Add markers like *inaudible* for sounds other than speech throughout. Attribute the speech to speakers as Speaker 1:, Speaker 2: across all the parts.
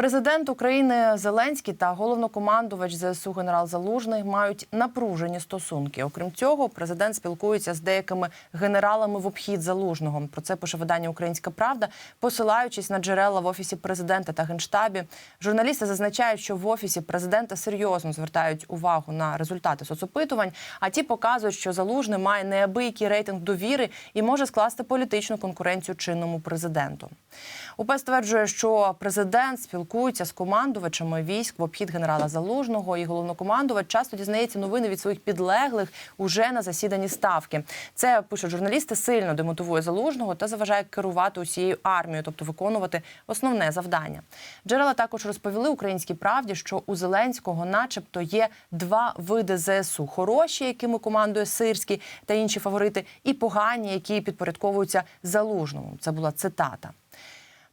Speaker 1: Президент України Зеленський та головнокомандувач ЗСУ генерал Залужний мають напружені стосунки. Окрім цього, президент спілкується з деякими генералами в обхід залужного. Про це пише видання Українська Правда, посилаючись на джерела в офісі президента та генштабі. Журналісти зазначають, що в офісі президента серйозно звертають увагу на результати соцопитувань. А ті показують, що залужний має неабиякий рейтинг довіри і може скласти політичну конкуренцію чинному президенту. УП стверджує, що президент спілкується з командувачами військ в обхід генерала Залужного, і головнокомандувач часто дізнається новини від своїх підлеглих уже на засіданні ставки. Це пишуть журналісти, сильно демотивує залужного та заважає керувати усією армією, тобто виконувати основне завдання. Джерела також розповіли українській правді, що у Зеленського, начебто, є два види ЗСУ: хороші, якими командує Сирський та інші фаворити, і погані, які підпорядковуються залужному. Це була цитата.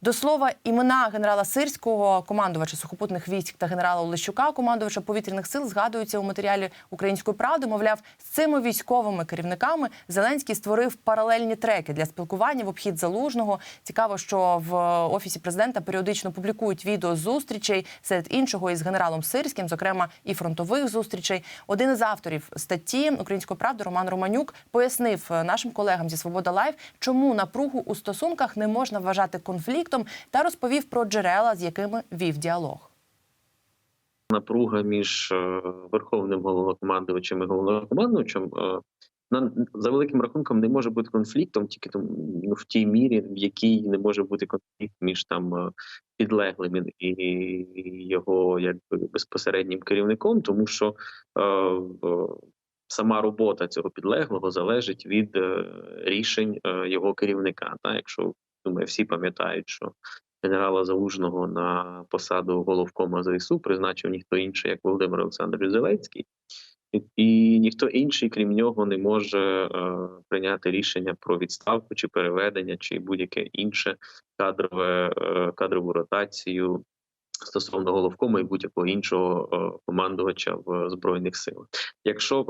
Speaker 1: До слова, імена генерала Сирського, командувача сухопутних військ та генерала Олещука, командувача повітряних сил, згадуються у матеріалі Української правди. Мовляв, з цими військовими керівниками Зеленський створив паралельні треки для спілкування в обхід залужного. Цікаво, що в офісі президента періодично публікують відео зустрічей серед іншого із генералом Сирським, зокрема і фронтових зустрічей. Один із авторів статті Української правди Роман Романюк пояснив нашим колегам зі Свобода Лайв, чому напругу у стосунках не можна вважати конфліктом, та розповів про джерела, з якими вів діалог.
Speaker 2: напруга між е, верховним головнокомандувачем і головнокомандувачем е, за великим рахунком не може бути конфліктом, тільки ну, в тій мірі, в якій не може бути конфлікт між там е, підлеглим і його якби безпосереднім керівником, тому що сама робота цього підлеглого залежить від рішень його керівника. Та якщо думаю, всі пам'ятають, що генерала Залужного на посаду головкома ЗСУ призначив ніхто інший, як Володимир Олександрович Зеленський, і, ніхто інший, крім нього, не може е, прийняти рішення про відставку чи переведення, чи будь-яке інше кадрове е, кадрову ротацію. Стосовно головкома і будь-якого іншого е, командувача в збройних силах, якщо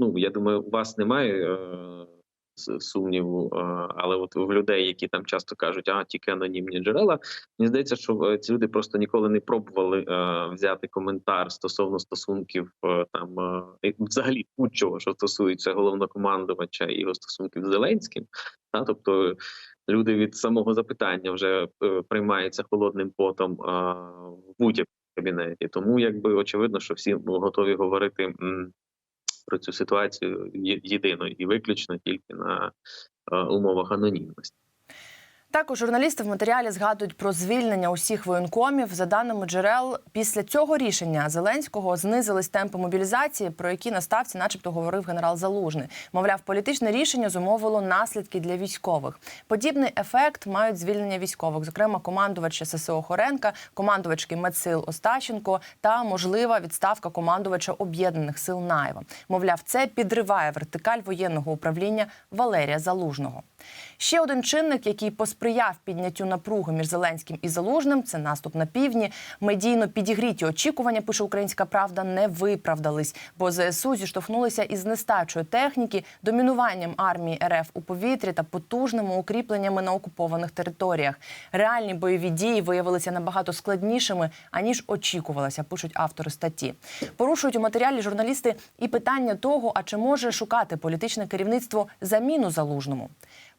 Speaker 2: ну я думаю, у вас немає сумніву, е, але от в людей, які там часто кажуть, а тільки анонімні джерела, мені здається, що е, ці люди просто ніколи не пробували е, взяти коментар стосовно стосунків там взагалі будь-чого, що стосується головнокомандувача і його стосунків з Зеленським. Та тобто люди від самого запитання вже приймаються холодним потом в будь-якому кабінеті. Тому якби очевидно, що всі готові говорити. Про цю ситуацію єдино і виключно тільки на е, умовах анонімності.
Speaker 1: Також журналісти в матеріалі згадують про звільнення усіх воєнкомів. За даними джерел, після цього рішення Зеленського знизились темпи мобілізації, про які на ставці, начебто, говорив генерал Залужний. Мовляв, політичне рішення зумовило наслідки для військових. Подібний ефект мають звільнення військових, зокрема командувача ССО Хоренка, командувачки медсил Остащенко та можлива відставка командувача об'єднаних сил Наєва. Мовляв, це підриває вертикаль воєнного управління Валерія Залужного. Ще один чинник, який посприяв підняттю напруги між Зеленським і Залужним, це наступ на півдні. Медійно підігріті очікування, пише Українська Правда, не виправдались, бо ЗСУ зіштовхнулися із нестачою техніки, домінуванням армії РФ у повітрі та потужними укріпленнями на окупованих територіях. Реальні бойові дії виявилися набагато складнішими аніж очікувалося. Пишуть автори статті. Порушують у матеріалі журналісти і питання того, а чи може шукати політичне керівництво заміну залужному.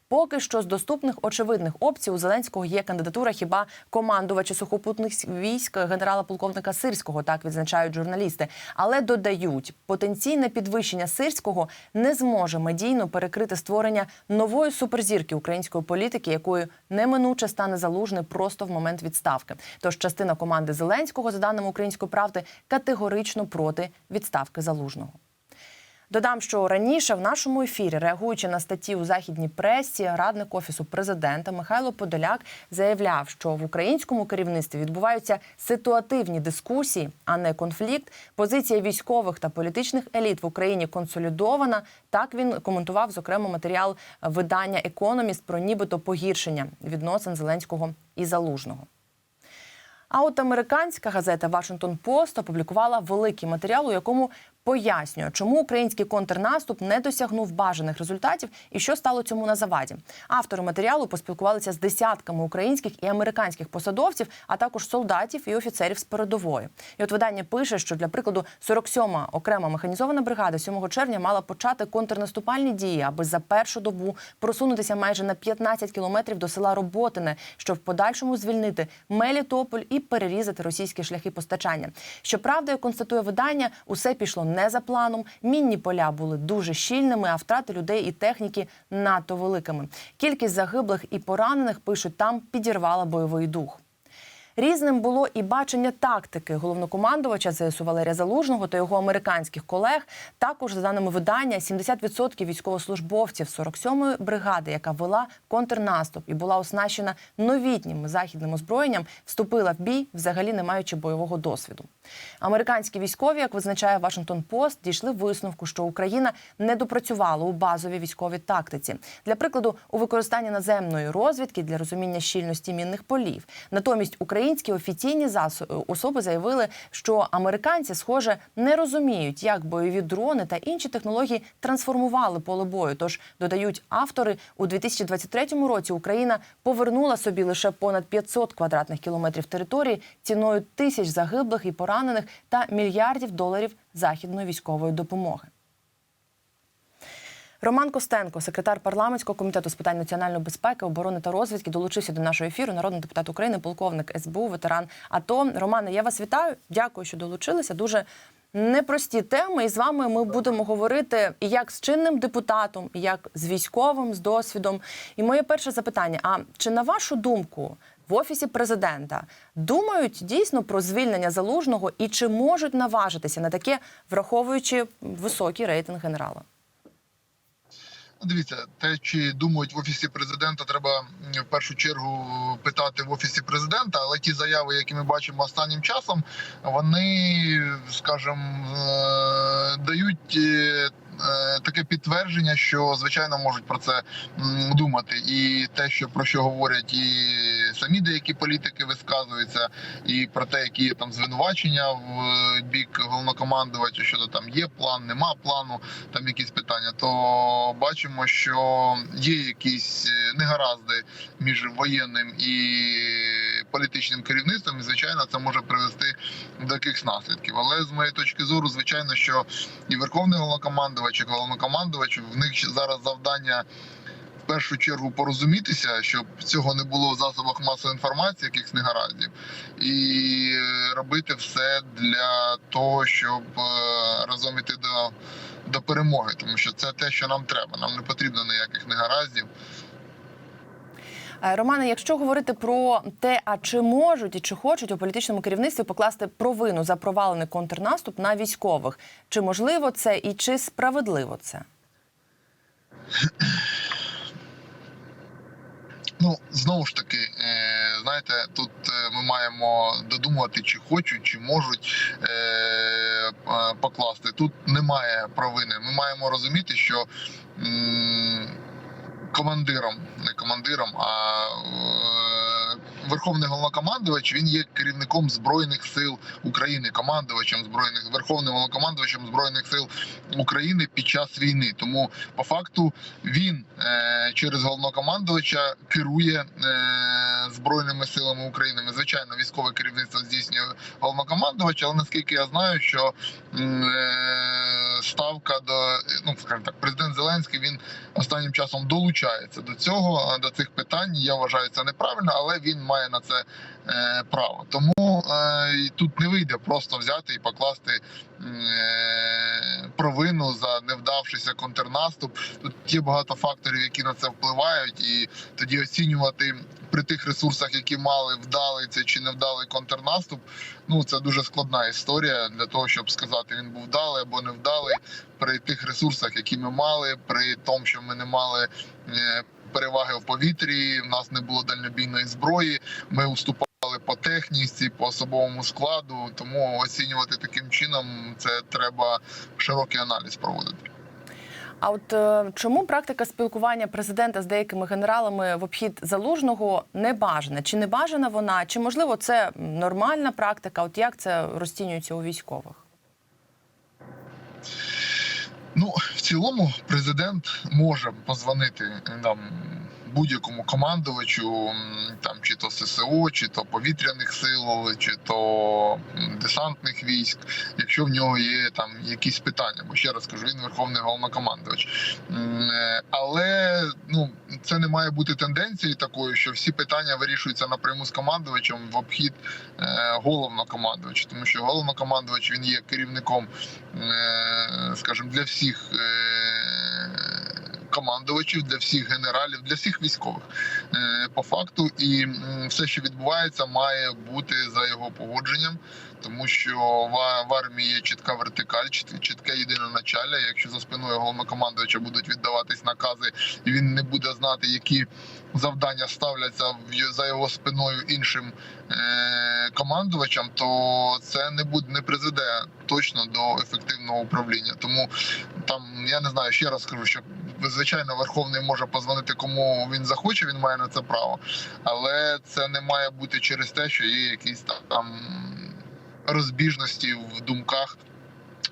Speaker 1: Поки що з доступних очевидних опцій у Зеленського є кандидатура хіба командувача сухопутних військ генерала полковника Сирського, так відзначають журналісти. Але додають, потенційне підвищення Сирського не зможе медійно перекрити створення нової суперзірки української політики, якою неминуче стане залужний просто в момент відставки. Тож частина команди Зеленського, за даними української правди, категорично проти відставки залужного. Додам, що раніше в нашому ефірі, реагуючи на статті у західній пресі, радник офісу президента Михайло Подоляк заявляв, що в українському керівництві відбуваються ситуативні дискусії, а не конфлікт. Позиція військових та політичних еліт в Україні консолідована. Так він коментував зокрема матеріал видання Економіст про нібито погіршення відносин Зеленського і Залужного. А от американська газета Вашингтон Пост опублікувала великий матеріал, у якому пояснює, чому український контрнаступ не досягнув бажаних результатів і що стало цьому на заваді. Автори матеріалу поспілкувалися з десятками українських і американських посадовців, а також солдатів і офіцерів з передової. І от видання пише, що для прикладу 47-ма окрема механізована бригада 7 червня мала почати контрнаступальні дії, аби за першу добу просунутися майже на 15 кілометрів до села Роботине, щоб в подальшому звільнити Мелітополь і перерізати російські шляхи постачання. Щоправда, як констатує видання, усе пішло не за планом. Мінні поля були дуже щільними, а втрати людей і техніки надто великими. Кількість загиблих і поранених пишуть там підірвала бойовий дух. Різним було і бачення тактики головнокомандувача ЗСУ Валерія Залужного та його американських колег. Також за даними видання, 70% військовослужбовців 47-ї бригади, яка вела контрнаступ і була оснащена новітнім західним озброєнням, вступила в бій, взагалі не маючи бойового досвіду. Американські військові, як визначає Вашингтон Пост, дійшли висновку, що Україна не допрацювала у базовій військовій тактиці. Для прикладу, у використанні наземної розвідки для розуміння щільності мінних полів. Натомість українські офіційні засо- особи заявили, що американці, схоже, не розуміють, як бойові дрони та інші технології трансформували поле бою. Тож додають автори у 2023 році Україна повернула собі лише понад 500 квадратних кілометрів території ціною тисяч загиблих і поранених та мільярдів доларів західної військової допомоги. Роман Костенко, секретар парламентського комітету з питань національної безпеки, оборони та розвідки, долучився до нашого ефіру. Народний депутат України, полковник СБУ, ветеран АТО. Романе, я вас вітаю. Дякую, що долучилися. Дуже непрості теми. І з вами ми будемо говорити і як з чинним депутатом, і як з військовим, з досвідом. І моє перше запитання: а чи на вашу думку? В офісі президента думають дійсно про звільнення залужного і чи можуть наважитися на таке, враховуючи високий рейтинг генерала?
Speaker 3: Ну, Дивіться, те, чи думають в офісі президента, треба в першу чергу питати в офісі президента. Але ті заяви, які ми бачимо останнім часом, вони, скажімо, е, дають. Е, Таке підтвердження, що звичайно можуть про це думати, і те, що про що говорять і самі деякі політики висказуються, і про те, які є там звинувачення в е, бік головнокомандувача, щодо там є план, нема плану, там якісь питання, то бачимо, що є якісь е, негаразди між воєнним і політичним керівництвом, і звичайно, це може привести до якихось наслідків. Але з моєї точки зору, звичайно, що і верховний головнокомандувач, і головнокомандувач в них зараз завдання. В першу чергу порозумітися, щоб цього не було в засобах масової інформації, якихось негараздів, і робити все для того, щоб е, разом іти до, до перемоги, тому що це те, що нам треба. Нам не потрібно ніяких негараздів.
Speaker 1: Е, Романе, якщо говорити про те, а чи можуть і чи хочуть у політичному керівництві покласти провину за провалений контрнаступ на військових, чи можливо це і чи справедливо це?
Speaker 3: Ну знову ж таки, е, знаєте, тут е, ми маємо додумувати, чи хочуть, чи можуть покласти. Тут немає провини. Ми маємо розуміти, що командиром, командиром, а е, верховний головнокомандувач він є керівником збройних сил України, командувачем збройних верховним головнокомандувачем збройних сил України під час війни. Тому по факту він е, через головнокомандувача керує е, збройними силами України. Звичайно, військове керівництво здійснює головнокомандувач, але наскільки я знаю, що е, ставка до ну скажімо так, президент Зеленський він останнім часом долучається до цього, до цих питань. Я вважаю це неправильно, але він має на це е, право. Тому е, тут не вийде просто взяти і покласти е, провину за невдавшийся контрнаступ. Тут є багато факторів, які на це впливають, і тоді оцінювати при тих ресурсах, які мали вдалий це чи невдалий контрнаступ. Ну це дуже складна історія для того, щоб сказати, він був вдалий або невдалий при тих ресурсах, які ми мали, при тому, що ми не мали е, переваги в повітрі. В нас не було дальнобійної зброї. Ми уступали по техніці, по особовому складу. Тому оцінювати таким чином це треба широкий аналіз проводити.
Speaker 1: А от е, чому практика спілкування президента з деякими генералами в обхід залужного не бажана? Чи не бажана вона, чи можливо це нормальна практика? От як це розцінюється у військових?
Speaker 3: Ну, в цілому, президент може позвонити нам будь-якому командувачу, там чи то ССО, чи то повітряних сил, чи то десантних військ, якщо в нього є там якісь питання. Бо ще раз кажу, він верховний головнокомандувач. Е, Але ну це не має бути тенденцією такою, що всі питання вирішуються напряму з командувачем в обхід е, головнокомандувача, тому що головнокомандувач він є керівником, е, скажімо, для всіх. Командувачів для всіх генералів, для всіх військових е, по факту, і все, що відбувається, має бути за його погодженням, тому що в, армії є чітка вертикаль, чіт- чітке єдине началя. Якщо за спиною головнокомандувача будуть віддаватись накази, і він не буде знати, які завдання ставляться за його спиною іншим е, командувачам, то це не буде не призведе точно до ефективного управління. Тому там я не знаю, ще раз скажу, що звичайно Верховний може позвонити кому він захоче, він має на це право, але це не має бути через те, що є якісь там розбіжності в думках.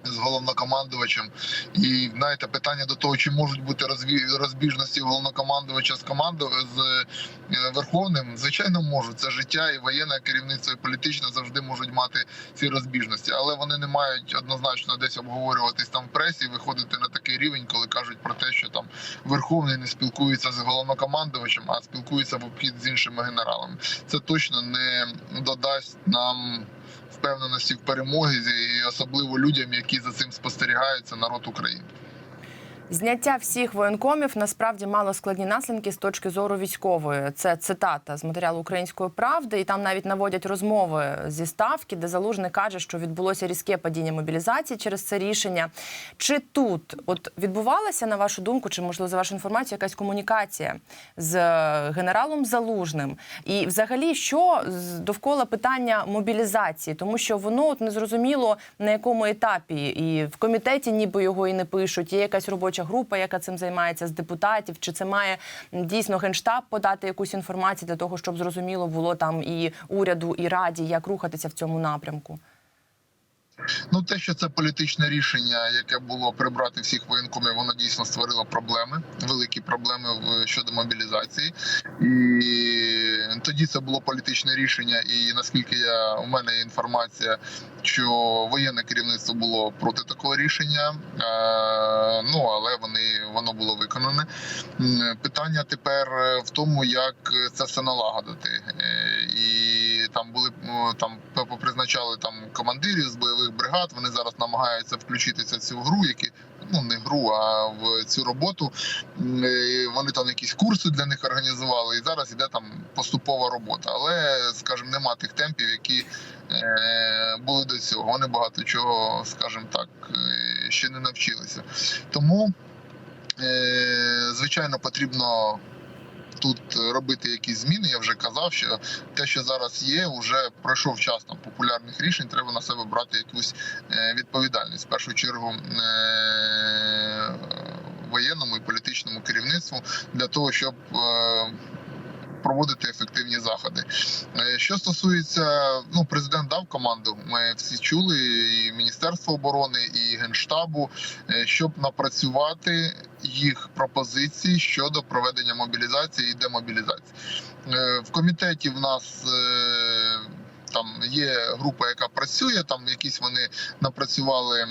Speaker 3: З головнокомандувачем, і знаєте, питання до того, чи можуть бути розбіжності головнокомандувача з команду з е, верховним, звичайно, можуть. Це життя і воєнне керівництво і політичне завжди можуть мати ці розбіжності, але вони не мають однозначно десь обговорюватись там в пресі, виходити на такий рівень, коли кажуть про те, що там верховний не спілкується з головнокомандувачем, а спілкується в обхід з іншими генералами. Це точно не додасть нам впевненості в перемозі, і особливо людям, які за цим спостерігаються, народ України.
Speaker 1: Зняття всіх воєнкомів насправді мало складні наслідки з точки зору військової. Це цитата з матеріалу української правди, і там навіть наводять розмови зі ставки, де залужний каже, що відбулося різке падіння мобілізації через це рішення. Чи тут от відбувалася на вашу думку, чи можливо за вашу інформацію, якась комунікація з е, генералом Залужним? І взагалі, що довкола питання мобілізації, тому що воно от незрозуміло на якому етапі, і в комітеті ніби його і не пишуть. Є якась робоча група, яка цим займається з депутатів. Чи це має дійсно генштаб подати якусь інформацію для того, щоб зрозуміло було там і уряду, і раді, як рухатися в цьому напрямку?
Speaker 3: Ну, те, що це політичне рішення, яке було прибрати всіх воєнкомів, воно дійсно створило проблеми, великі проблеми щодо мобілізації. І тоді це було політичне рішення. І наскільки я у мене є інформація, що воєнне керівництво було проти такого рішення. Е, ну але вони воно було виконане. Питання тепер в тому, як це все налагодити. Е, І там були ну, там попризначали там командирів з бойових бригад. Вони зараз намагаються включитися в цю гру, які ну не гру, а в цю роботу. І Вони там якісь курси для них організували, і зараз іде там поступова робота. Але, скажімо, нема тих темпів, які е, були до цього. Вони багато чого, скажімо так, е, ще не навчилися. Тому, е, звичайно, потрібно. Тут робити якісь зміни, я вже казав, що те, що зараз є, вже пройшов час там популярних рішень. Треба на себе брати якусь е, відповідальність. В першу чергу е, воєнному і політичному керівництву для того, щоб е, проводити ефективні заходи. Е, Що стосується, ну президент дав команду. Ми всі чули і Міністерство оборони, і генштабу, е, щоб напрацювати їх пропозиції щодо проведення мобілізації і демобілізації. Е, В комітеті в нас. Там є група, яка працює. Там якісь вони напрацювали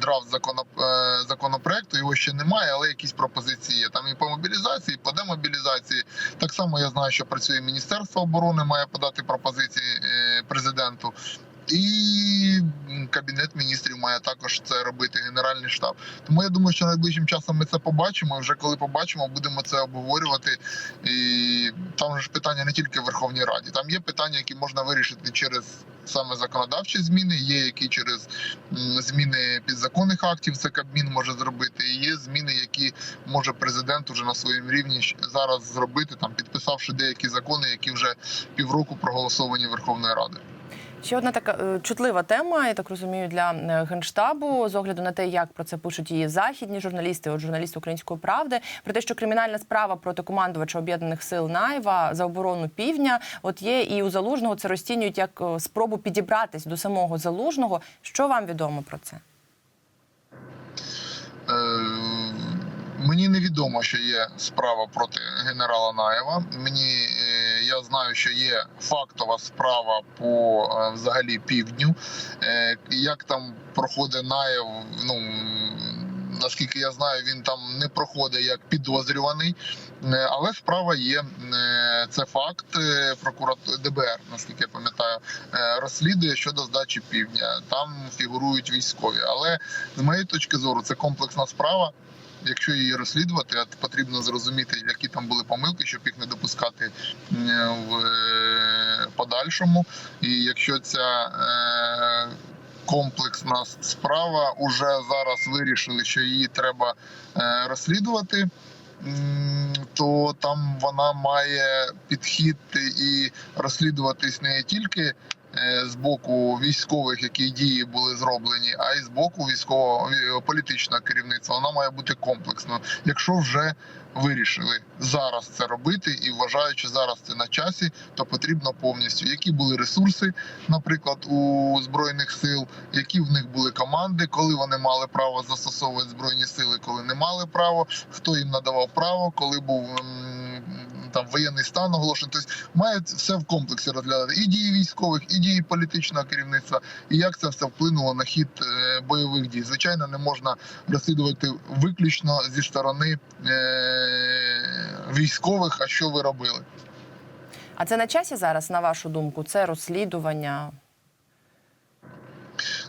Speaker 3: драфт е, законопроекту. Його ще немає, але якісь пропозиції є. Там і по мобілізації, і по демобілізації. Так само я знаю, що працює Міністерство оборони, має подати пропозиції е, президенту. І кабінет міністрів має також це робити. Генеральний штаб. Тому я думаю, що найближчим часом ми це побачимо. Вже коли побачимо, будемо це обговорювати. І там ж питання не тільки в Верховній Раді. Там є питання, які можна вирішити через саме законодавчі зміни. Є які через зміни підзаконних актів. Це Кабмін може зробити. І є зміни, які може президент уже на своєму рівні зараз зробити, там підписавши деякі закони, які вже півроку проголосовані Верховною Радою.
Speaker 1: Ще одна така е, чутлива тема, я так розумію, для е, генштабу з огляду на те, як про це пишуть і західні журналісти, от журналісти української правди, про те, що кримінальна справа проти командувача об'єднаних сил Наєва за оборону півдня, от є і у залужного це розцінюють як е, спробу підібратись до самого залужного. Що вам відомо про це?
Speaker 3: Мені невідомо, що є справа проти генерала Наєва. Мені е, я знаю, що є фактова справа по е, взагалі півдню. Е, як там проходить Наєв, ну наскільки я знаю, він там не проходить як підозрюваний, але справа є. Це факт. Е, Прокурат ДБР, наскільки я пам'ятаю, розслідує щодо здачі півдня. Там фігурують військові. Але з моєї точки зору, це комплексна справа. Якщо її розслідувати, потрібно зрозуміти, які там були помилки, щоб їх не допускати в е, подальшому. І якщо ця е, комплексна справа уже зараз вирішили, що її треба е, розслідувати. То там вона має підхід і розслідуватись не тільки з боку військових, які дії були зроблені, а й з боку військового політичного керівництва. Вона має бути комплексною. Якщо вже вирішили зараз це робити і вважаючи зараз це на часі, то потрібно повністю які були ресурси, наприклад, у збройних сил, які в них були команди, коли вони мали право застосовувати збройні сили, коли не мали право, хто їм надавав право, коли був там воєнний стан оголошений. Тобто мають все в комплексі розглядати і дії військових, і дії політичного керівництва, і як це все вплинуло на хід е, бойових дій. Звичайно, не можна розслідувати виключно зі сторони е, військових. А що ви робили?
Speaker 1: А це на часі зараз, на вашу думку? Це розслідування?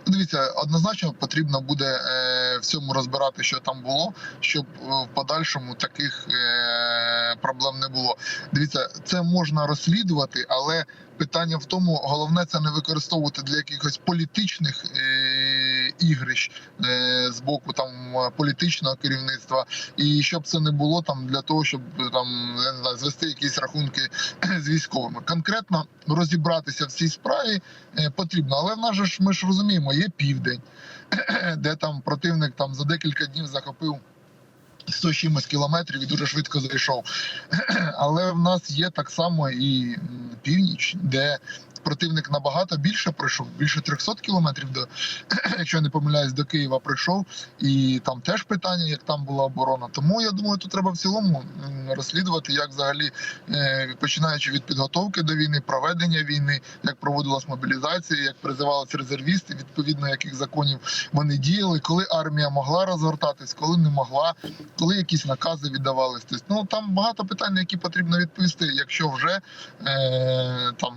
Speaker 3: Ну, Дивіться, однозначно потрібно буде е, в цьому розбирати, що там було, щоб е, в подальшому таких е, проблем не було. Дивіться, це можна розслідувати, але питання в тому, головне це не використовувати для якихось політичних е, ігрищ е, з боку там політичного керівництва, і щоб це не було там для того, щоб е, там не знаю, звести якісь рахунки з військовими. Конкретно розібратися в цій справі потрібно. Але в нас ж ми ж розуміємо, є південь, *clears throat* де там противник там за декілька днів захопив. 100 чимось кілометрів і дуже швидко зайшов. *clears throat* Але в нас є так само і північ, де противник набагато більше пройшов, більше 300 кілометрів до, *clears throat* якщо я не помиляюсь, до Києва прийшов. І там теж питання, як там була оборона. Тому я думаю, тут треба в цілому розслідувати, як взагалі е, починаючи від підготовки до війни, проведення війни, як проводилась мобілізація, як призивалися резервісти, відповідно яких законів вони діяли, коли армія могла розгортатись, коли не могла, коли якісь накази віддавались. Тобто, ну там багато питань, які потрібно відповісти, якщо вже е, там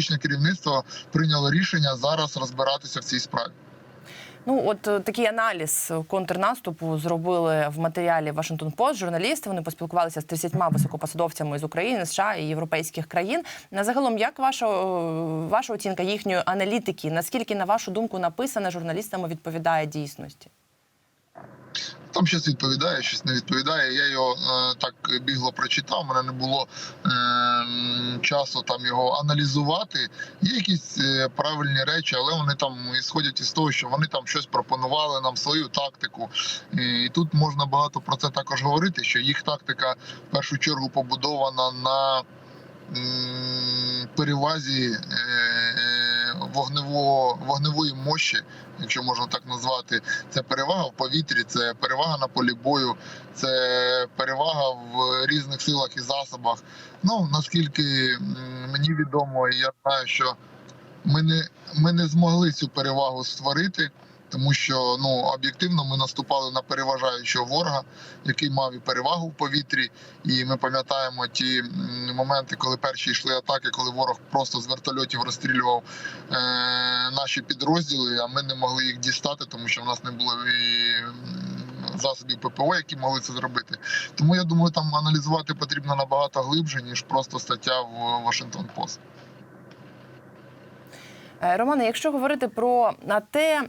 Speaker 3: політичне керівництво прийняло рішення зараз розбиратися в цій справі.
Speaker 1: Ну, от е, такий аналіз контрнаступу зробили в матеріалі Вашингтон Пост. Журналісти вони поспілкувалися з 30 високопосадовцями з України, США і європейських країн. На загалом, як ваша, е, ваша оцінка їхньої аналітики? Наскільки, на вашу думку, написане журналістами відповідає дійсності?
Speaker 3: Там щось відповідає, щось не відповідає. Я його е, так бігло прочитав. Мене не було е, часу там його аналізувати. Є якісь е, правильні речі, але вони там ісходять із того, що вони там щось пропонували нам свою тактику. І тут можна багато про це також говорити. Що їх тактика в першу чергу побудована на перевазі е, вогневого вогневої мощі, якщо можна так назвати. Це перевага в повітрі, це перевага на полі бою, це перевага в різних силах і засобах. Ну наскільки мені відомо, я знаю, що ми не, ми не змогли цю перевагу створити. Тому що ну об'єктивно ми наступали на переважаючого ворога, який мав і перевагу в повітрі. І ми пам'ятаємо ті моменти, коли перші йшли атаки, коли ворог просто з вертольотів розстрілював е, наші підрозділи, а ми не могли їх дістати, тому що в нас не було і засобів ППО, які могли це зробити. Тому я думаю, там аналізувати потрібно набагато глибше ніж просто стаття в Вашингтон Пост.
Speaker 1: Е, Романе, якщо говорити про те,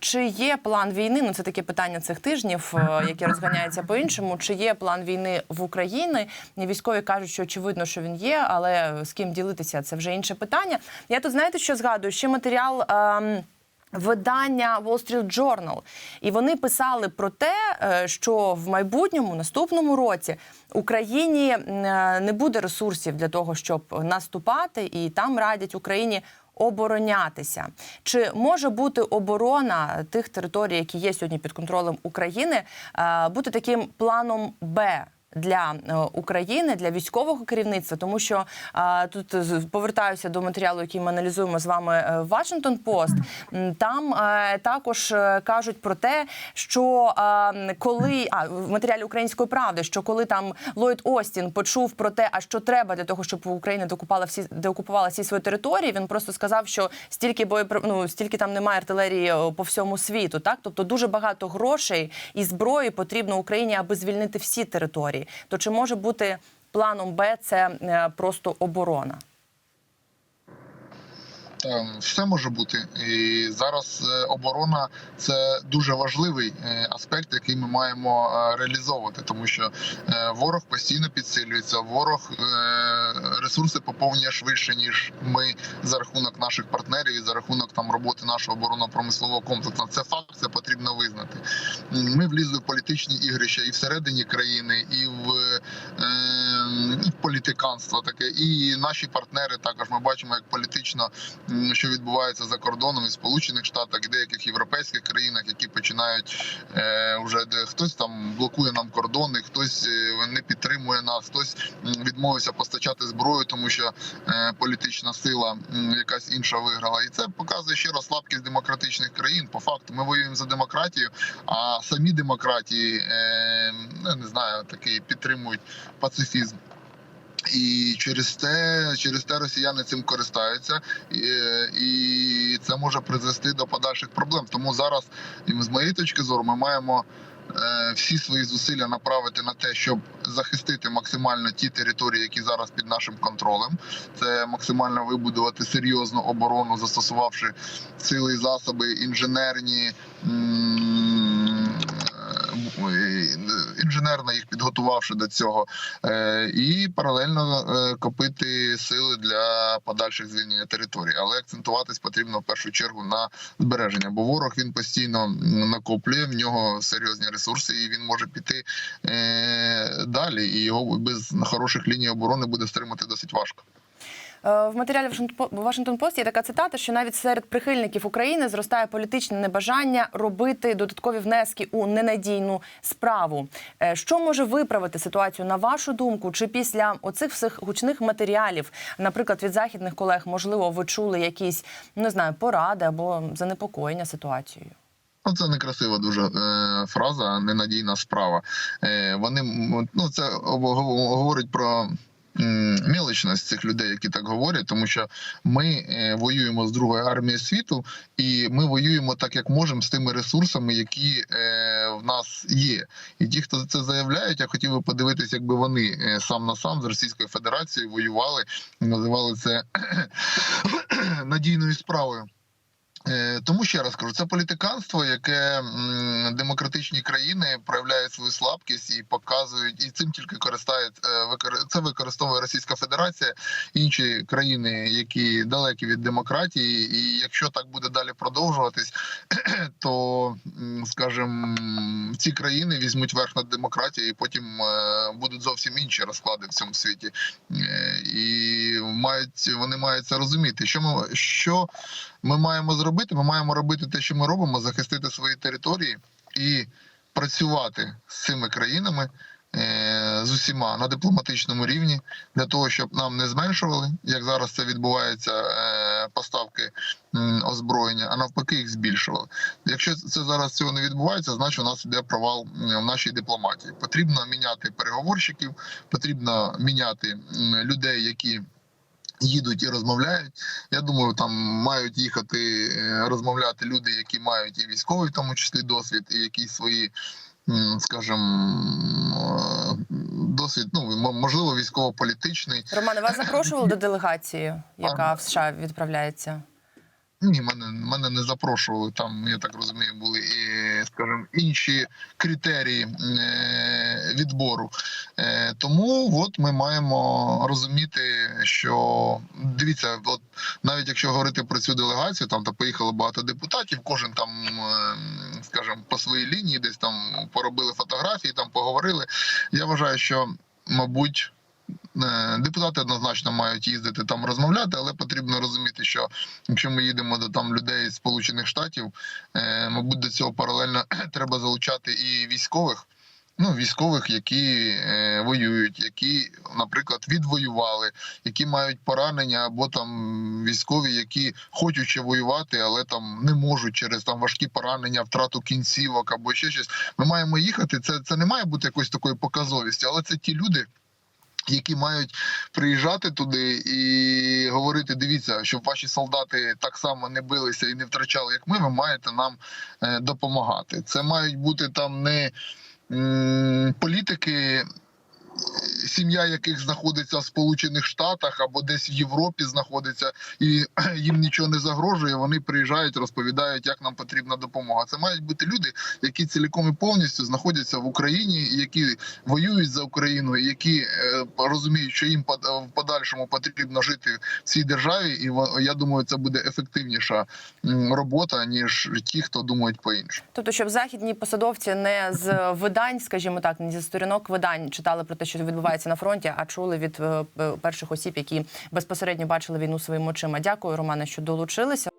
Speaker 1: чи є план війни, ну це таке питання цих тижнів, е, яке розганяється по-іншому. Чи є план війни в Україні? Військові кажуть, що очевидно, що він є, але з ким ділитися це вже інше питання. Я тут знаєте, що згадую? Ще матеріал. ем, Видання Wall Street Journal. і вони писали про те, е, що в майбутньому, наступному році, Україні не буде ресурсів для того, щоб наступати, і там радять Україні оборонятися. Чи може бути оборона тих територій, які є сьогодні під контролем України, е, бути таким планом Б? Для е, України для військового керівництва, тому що е, тут повертаюся до матеріалу, який ми аналізуємо з вами е, в Вашингтон Пост. Там е, також кажуть про те, що е, коли а в матеріалі української правди, що коли там Ллойд Остін почув про те, а що треба для того, щоб Україна докупала всі деокупувала всі свої території, він просто сказав, що стільки боєпри... ну, стільки там немає артилерії по всьому світу. Так, тобто дуже багато грошей і зброї потрібно Україні, аби звільнити всі території. То чи може бути планом Б це е, просто оборона?
Speaker 3: Та, все може бути. І зараз е, оборона це дуже важливий е, аспект, який ми маємо е, реалізовувати, тому що ворог постійно підсилюється. Ворог ресурси поповнює швидше ніж ми за рахунок наших партнерів і за рахунок там роботи нашого оборонно-промислового комплексу. Це факт, це потрібно визнати. Ми влізли в політичні ігрища і всередині країни, і в, е, і в політиканство таке, і наші партнери також ми бачимо, як політично що відбувається за кордоном і Сполучених Штатах і деяких європейських країнах, які починають е, вже де хтось там блокує нам кордони, хтось е, не підтримує нас, хтось відмовився постачати зброю, тому що е, політична сила якась інша виграла, і це показує ще раз слабкість демократичних країн. По факту, ми воюємо за демократію, а самі демократії ну, не знаю, такі підтримують пацифізм. І через те, через те росіяни цим користаються, і, і це може призвести до подальших проблем. Тому зараз, і з моєї точки зору, ми маємо е, всі свої зусилля направити на те, щоб захистити максимально ті території, які зараз під нашим контролем. Це максимально вибудувати серйозну оборону, застосувавши сили і засоби інженерні. м, е, Інженерно їх підготувавши до цього, Е, і паралельно е, копити сили для подальших звільнення територій. Але акцентуватись потрібно в першу чергу на збереження, бо ворог він постійно накоплює в нього серйозні ресурси, і він може піти е, далі. І його без хороших ліній оборони буде стримати досить важко.
Speaker 1: Е, В матеріалі Вашингтон Пост є така цитата, що навіть серед прихильників України зростає політичне небажання робити додаткові внески у ненадійну справу. Е, Що може виправити ситуацію на вашу думку? Чи після оцих всіх гучних матеріалів, наприклад, від західних колег, можливо, ви чули якісь не знаю поради або занепокоєння ситуацією?
Speaker 3: Ну, це некрасива дуже е, фраза, ненадійна справа. Е, вони ну це говорить про. Мілочність цих людей, які так говорять, тому що ми е, воюємо з другою армією світу, і ми воюємо так, як можемо, з тими ресурсами, які е, в нас є. І ті, хто це заявляють, я хотів би подивитися, якби вони е, сам на сам з Російською Федерацією воювали називали це *clears throat* надійною справою. Е, Тому ще раз кажу, це політиканство, яке демократичні країни проявляють свою слабкість і показують, і цим тільки користають е, це використовує Російська Федерація, інші країни, які далекі від демократії. І якщо так буде далі продовжуватись, *clears throat* то скажімо, ці країни візьмуть верх над демократією, і потім е, будуть зовсім інші розклади в цьому світі. І мають вони мають це розуміти. Що ми що ми маємо зробити? Ми маємо робити те, що ми робимо, захистити свої території і працювати з цими країнами. е, З усіма на дипломатичному рівні для того, щоб нам не зменшували, як зараз це відбувається, е, поставки озброєння, а навпаки, їх збільшували. Якщо це зараз цього не відбувається, значить у нас іде провал в нашій дипломатії. Потрібно міняти переговорщиків, потрібно міняти людей, які їдуть і розмовляють. Я думаю, там мають їхати е, розмовляти люди, які мають і військовий, в тому числі досвід, і якісь свої. Скажімо, е, досвід, ну можливо, військово-політичний.
Speaker 1: Романе, вас запрошували до делегації, яка в США відправляється?
Speaker 3: Ні, мене мене не запрошували. Там я так розумію, були і скажімо, інші критерії е, відбору. Е, Тому от ми маємо розуміти, що дивіться, от навіть якщо говорити про цю делегацію, там та поїхало багато депутатів, кожен там, е, скажімо, по своїй лінії, десь там поробили фотографії, там поговорили. Я вважаю, що мабуть. Е, Депутати однозначно мають їздити там розмовляти, але потрібно розуміти, що якщо ми їдемо до там людей з Сполучених Штатів, е, мабуть, до цього паралельно *clears throat* треба залучати і військових. Ну, військових, які е, воюють, які, наприклад, відвоювали, які мають поранення, або там військові, які хочуть воювати, але там не можуть через там важкі поранення, втрату кінцівок або ще щось. Ми маємо їхати. Це, це не має бути якоюсь такою показовістю, але це ті люди. Які мають приїжджати туди і говорити: дивіться, щоб ваші солдати так само не билися і не втрачали, як ми, ви маєте нам е, допомагати. Це мають бути там не політики, сім'я яких знаходиться в Сполучених Штатах або десь в Європі знаходиться, і *clears throat* їм нічого не загрожує. Вони приїжджають, розповідають, як нам потрібна допомога. Це мають бути люди, які цілком і повністю знаходяться в Україні, які воюють за Україну, які е, розуміють, що їм в подальшому потрібно жити в цій державі, і я думаю, це буде ефективніша робота ніж ті, хто думають по іншому.
Speaker 1: Тобто, щоб західні посадовці не з видань, скажімо так, не зі сторінок видань читали про те, що відбувається на фронті, а чули від е, перших осіб, які безпосередньо бачили війну своїми очима. Дякую, Романе, що долучилися.